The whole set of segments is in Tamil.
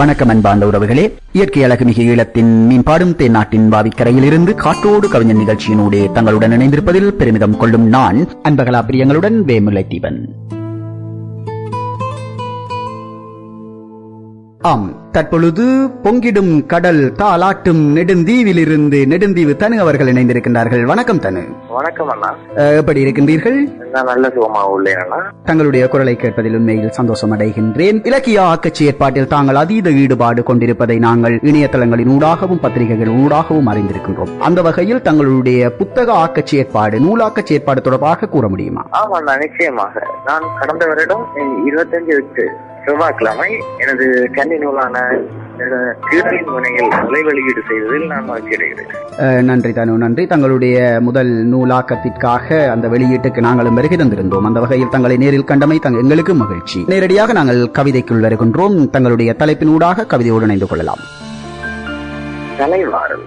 வணக்கம் அன்பார்ந்த உறவுகளே. இயற்கை அழகுமிகு ஈழத்தின் மீன்பாடும் தென்னாட்டின் வாவிக்கரையில் இருந்து காற்றோடு கவிஞர் நிகழ்ச்சியினூடே தங்களுடன் இணைந்திருப்பதில் பெருமிதம் கொள்ளும் நான் அன்பகலா பிரியங்களுடன் வேமுலை தீபன். ஆம். தற்பொழுது பொங்கிடும் கடல் தாலாட்டும் நெடுந்தீவிலிருந்து நெடுந்தீவு தனு அவர்கள் இணைந்திருக்கின்றார்கள். வணக்கம் தனு. வணக்கம் அண்ணா. எப்படி இருக்கின்றீர்கள்? நல்ல சுகமா உள்ளேன் தங்களுடைய குரலை கேட்பதில் உண்மையில் சந்தோஷம் அடைகின்றேன் இலக்கிய ஆக்கச்சி ஏற்பாட்டில் தாங்கள் அதீத ஈடுபாடு கொண்டிருப்பதை நாங்கள் இணையதளங்களின் ஊடாகவும் பத்திரிகைகள் ஊடாகவும் அறிந்திருக்கின்றோம். அந்த வகையில் தங்களுடைய புத்தக ஆக்கச்சி ஏற்பாடு நூலாக்கச்சி ஏற்பாடு தொடர்பாக கூற முடியுமா? ஆமா நிச்சயமாக. நான் கடந்த வருடம் இருபத்தஞ்சு செவ்வாய்க்கிழமை எனது கன்னி நூலான அஹ், முனையில் விலை வெளியீடு செய்வதில் நான் மகிழ்ச்சி அடைகிறேன். நன்றி தனு நன்றி. தங்களுடைய முதல் நூலாக்கத்திற்காக அந்த வெளியீட்டுக்கு நாங்களும் வருகை தந்திருந்தோம். அந்த வகையில் தங்களை நேரில் கண்டமை தங்க எங்களுக்கு மகிழ்ச்சி. நேரடியாக நாங்கள் கவிதைக்குள் வருகின்றோம். தங்களுடைய தலைப்பினூடாக கவிதையோடு இணைந்து கொள்ளலாம். தலைவாரல்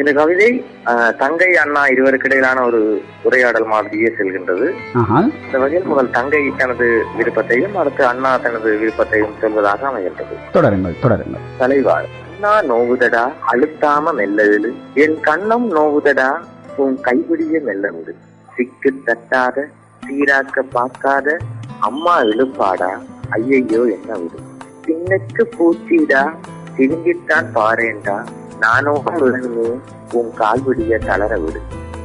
இந்த கவிதை தங்கை அண்ணா இருவருக்கு இடையிலான ஒரு உரையாடல் மாதிரியே செல்கின்றது. இந்த வகையில் முதல் தங்கை தனது விருப்பத்தையும் அடுத்து அண்ணா தனது விருப்பத்தையும் சொல்வதாக அமைகின்றது. தொடருங்கள் அண்ணா நோவுதடா அழுத்தாம மெல்லவிடு என் கண்ணம் நோவுதடா உன் கைபிடிய மெல்ல விடு. சிக்கு தட்டாத சீராக்க பார்க்காத அம்மா இழுப்பாடா ஐயையோ என்ன விடு. பின்னுக்கு பூச்சிடா திரும்பித்தான் பாரேண்டா நானும் விழுந்து உன் கால்பிடிய தளர விடு.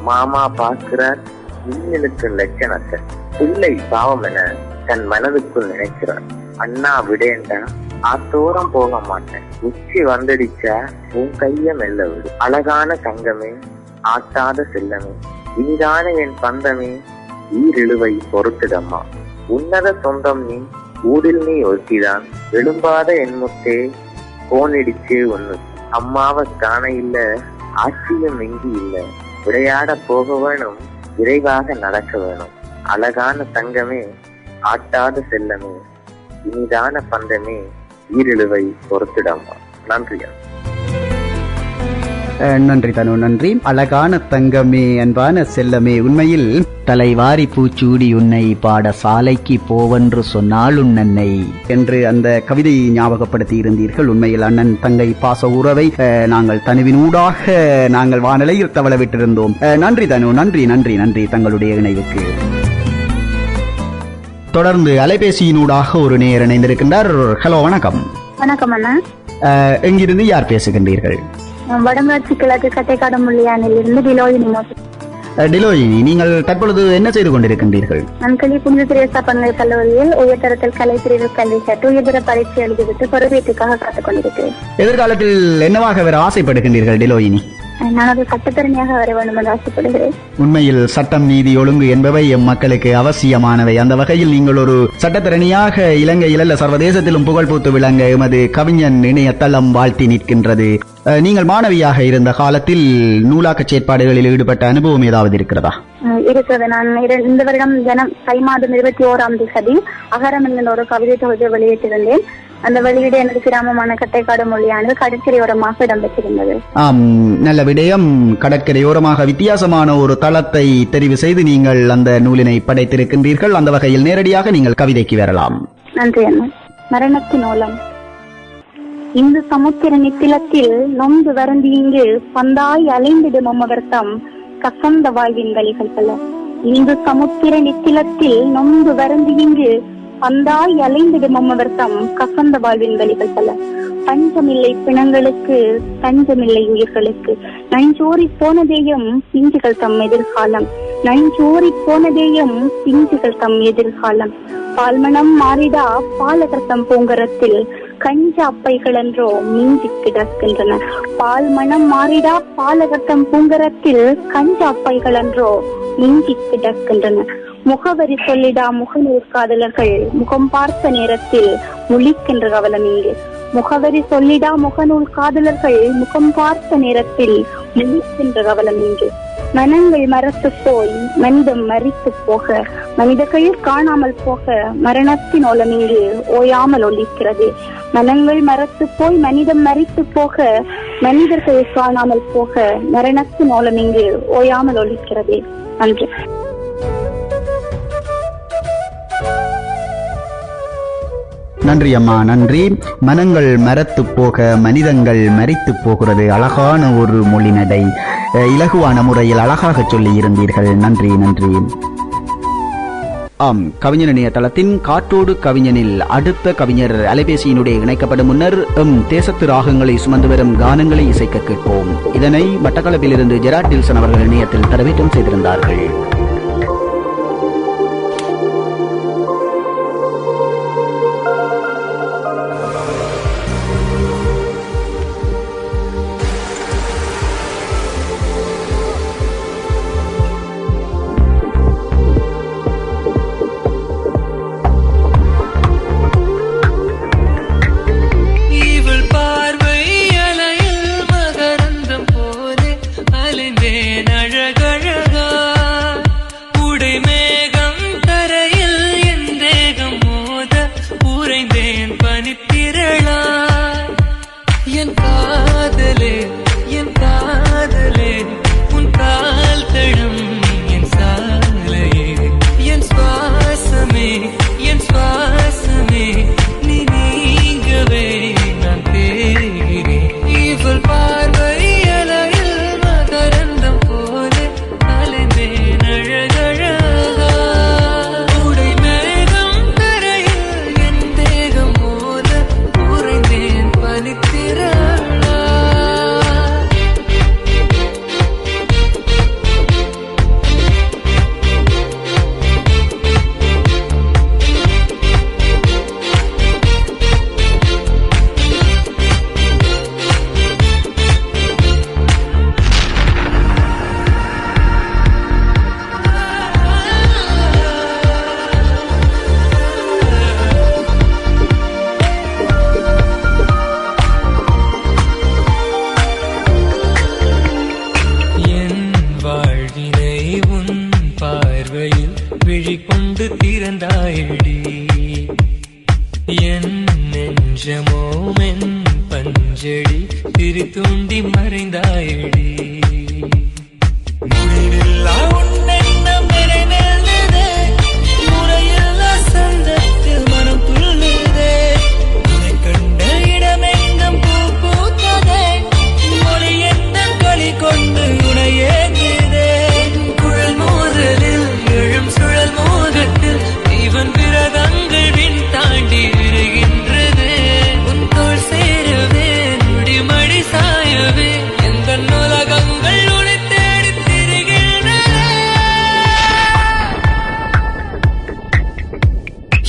மாமா பார்க்கிறார் இன்னலுக்கு லட்சணத்தை. பிள்ளை பாவம் என தன் மனதுக்குள் நினைக்கிறார். அண்ணா விடேண்டா ஆத்தோரம் போக மாட்டேன். உச்சி வந்துடிச்சா உன் கைய மெல்ல விடு. அழகான தங்கமே ஆட்டாத செல்லமே இனிதான என் பந்தமே ஈரிழுவை பொறுத்துடம்மா உன்னத சொந்தம் நீ ஊடில் நீ ஒருத்திதான். எழும்பாத என் முத்தே கோனிடிச்சு ஒன்னு அம்மாவை காண இல்ல ஆச்சரியம் எங்கி இல்ல. விளையாட போக வேணும் விரைவாக நடக்க வேணும். அழகான தங்கமே ஆட்டாத செல்லமே இனிதான பந்தமே ஈரிழுவை பொறுத்திடம்மா. நன்றியா? நன்றி தனு நன்றி. அழகான தங்கமே அன்பான செல்லமே உண்மையில் தலைவாரி பூச்சூடி உன்னை பாட சாலைக்கு போவென்று சொன்னால் உன்னன்னை என்று அந்த கவிதையை ஞாபகப்படுத்தி இருந்தீர்கள். உண்மையில் அண்ணன் தங்கை பாச உறவை நாங்கள் தனுவினூடாக நாங்கள் வானிலையில் தவள விட்டிருந்தோம் நன்றி தனு நன்றி நன்றி நன்றி தங்களுடைய இணைவுக்கு. தொடர்ந்து அலைபேசியினூடாக ஒரு நேர் இணைந்திருக்கின்றார். ஹலோ வணக்கம். வணக்கம் அண்ணா. எங்கிருந்து யார் பேசுகின்றீர்கள்? வடமராட்சி கிழக்கு கட்டைக்காடு முள்ளியானில் இருந்து டிலோயினி மோசி அஹ், டிலோயினி நீங்கள் தற்பொழுது என்ன செய்து கொண்டிருக்கின்றீர்கள்? நான் கல்வி புனித திரேசா பல்கலை கல்லூரியில் உயர்தரத்தில் கலை பிரிவு கல்வி கற்று உயர்தர பரீட்சை எழுதிவிட்டு பொறுப்பேற்றுக்காக காத்துக் கொண்டிருக்கிறேன் எதிர்காலத்தில் என்னவாக வர ஆசைப்படுகின்றீர்கள் டிலோயினி? நான் ஒரு சட்டத்தரணியாக வர வேண்டும் என்று ஆசைப்படுகிறேன். உண்மையில் சட்டம் நீதி ஒழுங்கு என்பவை எம் மக்களுக்கு அவசியமானவை. அந்த வகையில் நீங்கள் ஒரு சட்டத்திறனியாக இலங்கையில் அல்ல சர்வதேசத்திலும் புகழ் பூத்து விளங்க எமது கவிஞன் இணையதளம் வாழ்த்தி நிற்கின்றது. நீங்கள் மாணவியாக இருந்த காலத்தில் நூலாக்கச் செயற்பாடுகளில் ஈடுபட்ட அனுபவம் ஏதாவது இருக்கிறதா? இருக்கிறது. நான் இந்த வருடம் ஜனம் தை மாதம் இருபத்தி ஓராம் தேதி அகரம் என்கிற ஒரு கவிதை தொகுதியை வெளியிட்டிருந்தேன். அந்த வெளியீடு எனது கிராமமான கட்டைக்காடு மொழியானது கடற்கரையோரமாக இடம்பெற்றிருந்தது. ஆம் நல்ல விடயம். கடற்கரையோரமாக வித்தியாசமான ஒரு தளத்தை தெரிவு செய்து நீங்கள் அந்த நூலினை படைத்திருக்கின்றீர்கள். அந்த வகையில் நேரடியாக நீங்கள் கவிதைக்கு வரலாம். நன்றி அண்ணா. மரணத்தின் ஓலம் இந்த சமுத்திர நித்திலத்தில் நொந்து வருந்தி இங்கு பந்தாய் அலைந்திடும் அமவர்த்தம் கசந்த வாழ்வின் வழிகள் பல. இந்த சமுத்திர நித்திலத்தில் நொந்து வருந்தி இங்கு அந்தாய் அலைந்திடும் அமவர்த்தம் கசந்த வாழ்வின் வழிகள் பல. பஞ்சமில்லை பிணங்களுக்கு தஞ்சமில்லை உயிர்களுக்கு. நஞ்சோரி போனதேயும் பிஞ்சுகள் தம் எதிர்காலம். நஞ்சோரி போனதேயும் பிஞ்சுகள் தம் எதிர்காலம். பால்மணம் மாறிடா பாலகர்த்தம் பூங்கரத்தில். கஞ்ச அப்பைகள் என்றோ மிஞ்சி கிடக்கின்றன. பால்மணம் மாறிடா பாலகர்த்தம் பூங்கரத்தில். கஞ்ச அப்பைகள் என்றோ மிஞ்சி கிடக்கின்றன. முகவரி சொல்லிடா முகநூல் காதலர்கள் முகம் பார்த்த நேரத்தில் முழிக்கின்ற கவலம் இங்கு. முகவரி சொல்லிடா முகநூல் காதலர்கள் முகம் பார்த்த நேரத்தில் முழிக்கின்ற கவலம் இங்கு. மனங்கள் மரத்து போய் மனிதம் மறித்து போக மனிதர்கள் காணாமல் போக மரணத்தின் ஓலம் இங்கு ஓயாமல் ஒழிக்கிறது மனங்கள் மரத்து போய் மனிதம் மறித்து போக மனிதர்கள் காணாமல் போக மரணத்தின் ஓலம் இங்கு ஓயாமல் ஒழிக்கிறது நன்றி. நன்றி அம்மா நன்றி. மனங்கள் மரத்து போக மனிதங்கள் மறித்து போகிறது அழகான ஒரு மொழி நடை. இலகுவான முறையில் அழகாக சொல்லி இருந்தீர்கள். நன்றி நன்றி. ஆம் கவிஞர் இணையதளத்தின் காற்றோடு கவிஞனில் அடுத்த கவிஞர் அலைபேசியினுடைய இணைக்கப்படும் முன்னர் எம் தேசத்து ராகங்களை சுமந்து வரும் கானங்களை இசைக்க கேட்போம். இதனை மட்டக்களப்பிலிருந்து ஜெராட் டில்சன் அவர்கள் இணையத்தில் தரவேற்றம் செய்திருந்தார்கள்.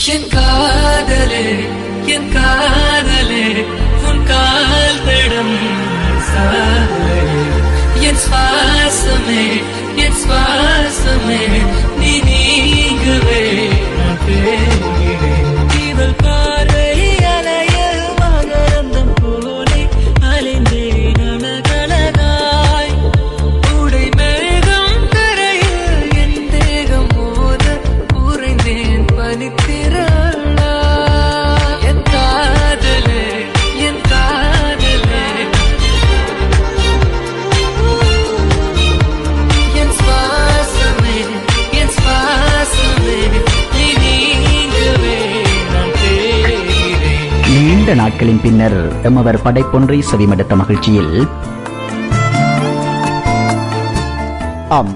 என் காதலே என் காதலே உன் கால் தடம் என் சுவாசமே என் சுவாசமே நீ நீங்கவே. பின்னர் எம்மவர் படைப்பொன்றை செவிமடுத்த மகிழ்ச்சியில். ஆம்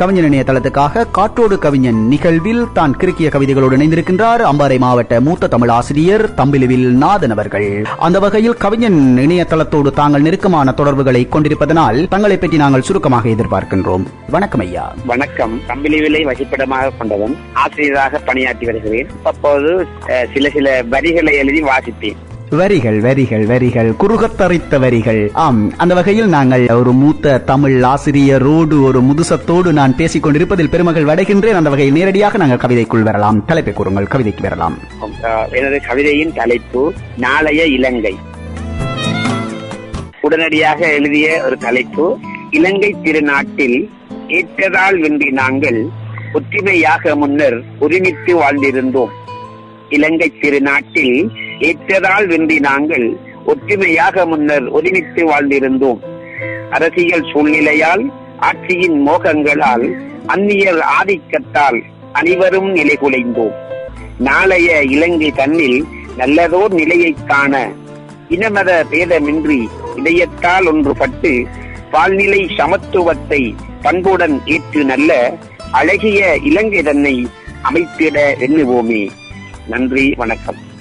கவிஞன் இணையதளத்துக்காக காற்றோடு கவிஞன் நிகழ்வில் தான் கிறுக்கிய கவிதைகளோடு இணைந்திருக்கின்றார் அம்பாறை மாவட்ட மூத்த தமிழ் ஆசிரியர் தம்பிலுவில் நாதன் அவர்கள். அந்த வகையில் கவிஞன் இணையதளத்தோடு தாங்கள் நெருக்கமான தொடர்புகளை கொண்டிருப்பதனால் தங்களை பற்றி நாங்கள் சுருக்கமாக எதிர்பார்க்கின்றோம். வணக்கம் ஐயா. வணக்கம். தம்பிலுவிலை வசிப்பிடமாக கொண்டவன் ஆசிரியராக பணியாற்றி வருகிறேன். அப்போது சில சில வரிகளை எழுதி வாசித்தேன். வரிகள் வரிகள் வரிகள் குறுகத்தரித்த வரிகள். ஆம் அந்த வகையில் நாங்கள் ஒரு மூத்த தமிழ் ஆசிரியரோடு ஒரு முதுசத்தோடு நான் பேசிக் கொண்டிருப்பதில் பெருமகள் வடைகின்றேன். அந்த வகையில் நேரடியாக நாங்கள் கவிதைக்குள் வரலாம். தலைப்பை கூறுங்கள் கவிதைக்கு வரலாம். எனது கவிதையின் தலைப்பு நாளைய இலங்கை. உடனடியாக எழுதிய ஒரு தலைப்பு இலங்கை திருநாட்டில் ஏற்றதால் வென்றி நாங்கள் ஒற்றுமையாக முன்னர் ஒருமித்து வாழ்ந்திருந்தோம். இலங்கை திருநாட்டில் ஏற்றதால் வென்றி நாங்கள் ஒற்றுமையாக முன்னர் ஒருமித்து வாழ்ந்திருந்தோம். அரசியல் சூழ்நிலையால் ஆட்சியின் மோகங்களால் அந்நியர் ஆதிக்கத்தால் அனைவரும் நிலைகுலைந்தோம். நாளைய இலங்கை தன்னில் நல்லதோர் நிலையைக் காண இனமத பேதமின்றி இதயத்தால் ஒன்றுபட்டு பால்நிலை சமத்துவத்தை பண்புடன் ஏற்று நல்ல அழகிய இலங்கை தன்னை அமைத்திட எண்ணுவோமே. நன்றி வணக்கம்.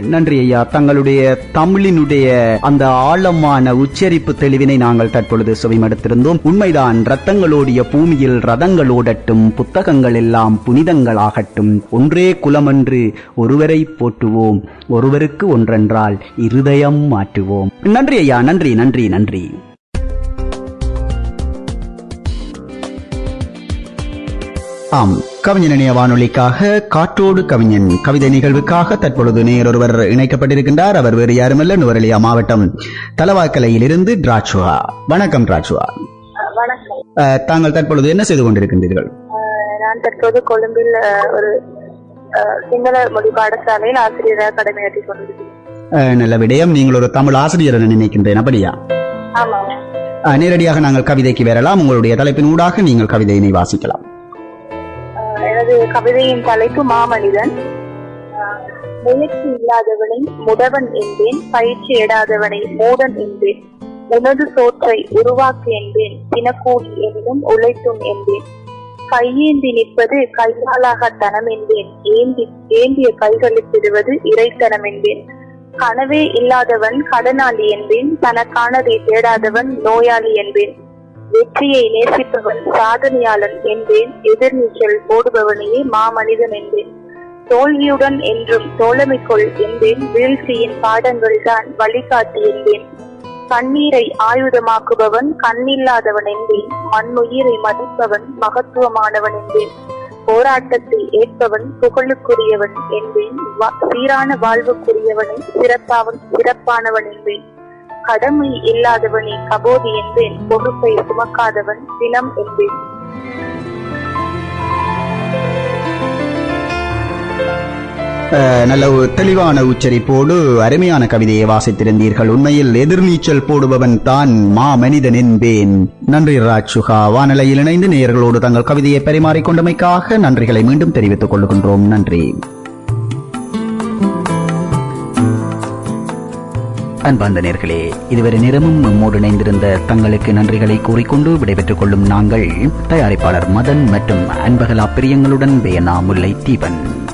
நன்றி ஐயா. தங்களுடைய தமிழினுடைய அந்த ஆழமான உச்சரிப்பு தெளிவினை நாங்கள் தற்பொழுது சுவைமடுத்திருந்தோம். உண்மைதான் ரத்தங்களோடிய பூமியில் ரதங்களோடட்டும் புத்தகங்கள் எல்லாம் புனிதங்களாகட்டும். ஒன்றே குலமன்று ஒருவரை போற்றுவோம் ஒருவருக்கு ஒன்றென்றால் இருதயம் மாற்றுவோம். நன்றி ஐயா நன்றி நன்றி நன்றி. ஆம். கவிஞன் இணைய வானொலிக்காக காற்றோடு கவிஞன். கவிதை நிகழ்வுக்காக தற்பொழுது நேரொருவர் இணைக்கப்பட்டிருக்கின்றார். அவர் வேறு யாருமல்ல. நுவரெலியா மாவட்டம் தலவாக்கலையிலிருந்து டிராச்சுவா வணக்கம் டிராச்சுவா வணக்கம். அஹ், தாங்கள் தற்பொழுது என்ன செய்து கொண்டிருக்கின்றீர்கள்? நான் தற்போது கொழும்பில் ஒரு சிங்கள மொழி பாடசாலையில் ஆசிரியராக கடமையாற்றி கொண்டிருக்கிறேன். நல்ல விடயம். நீங்கள் ஒரு தமிழ் ஆசிரியர் என நினைக்கின்றேன். அப்படியா? நேரடியாக நாங்கள் கவிதைக்கு வரலாம். உங்களுடைய தலைப்பின் ஊடாக நீங்கள் கவிதையினை வாசிக்கலாம். எனது கவிதையின் தலைப்பு மாமனிதன். முயற்சி இல்லாதவனை முடவன் என்பேன் பயிற்சி எடாதவனை மூடன் என்பேன். உனது சோற்றை உருவாக்கு என்பேன் தினக்கூலி எனினும் உழைத்தும் என்பேன். கையேந்தி நிற்பது கையாளாகத்தனம் என்பேன். ஏந்தி ஏந்திய கைகளில் பெறுவது இறைத்தனம் என்பேன். கனவே இல்லாதவன் கடனாளி என்பேன் தனக்கானதை தேடாதவன் நோயாளி என்பேன். வெற்றியை நேசிப்பவன் சாதனையாளன் என்பேன். எதிர்நீச்சல் போடுபவனையே மாமனிதன் என்பேன். தோல்வியுடன் என்றும் தோழமைக்குள் என்றேன் என்பேன். வீழ்ச்சியின் பாடங்கள் தான் வழிகாட்டி என்பேன். கண்ணீரை ஆயுதமாக்குபவன் கண்ணில்லாதவன் என்பேன். மண்ணுயிரை மதிப்பவன் மகத்துவமானவன் என்பேன். போராட்டத்தை ஏற்பவன் புகழுக்குரியவன் என்பேன். சீரான வாழ்வுக்குரியவனை சிறப்பாவன் சிறப்பானவன் என்பேன். கடமை இல்லாதவனை கபோதி என்பேன். பொறுப்பை சுமக்காதவன் தினம் என்பேன். நல்ல ஒரு தெளிவான உச்சரிப்போடு அருமையான கவிதையை வாசித்திருந்தீர்கள். உண்மையில் எதிர்நீச்சல் போடுபவன் தான் மா மனிதன் என்பேன். நன்றி ராஜ்சுகா வானிலையில் இணைந்து நேயர்களோடு தங்கள் கவிதையை பரிமாறிக்கொண்டமைக்காக நன்றிகளை மீண்டும் தெரிவித்துக் கொள்கின்றோம். நன்றி. அன்பார்ந்த நேர்களே இதுவரை நிறமும் நம்மோடு இணைந்திருந்த தங்களுக்கு நன்றிகளை கூறிக்கொண்டு விடைபெற்றுக் கொள்ளும் நாங்கள் தயாரிப்பாளர் மதன் மற்றும் அன்பகலா பிரியங்களுடன் வேணா முல்லை தீபன்.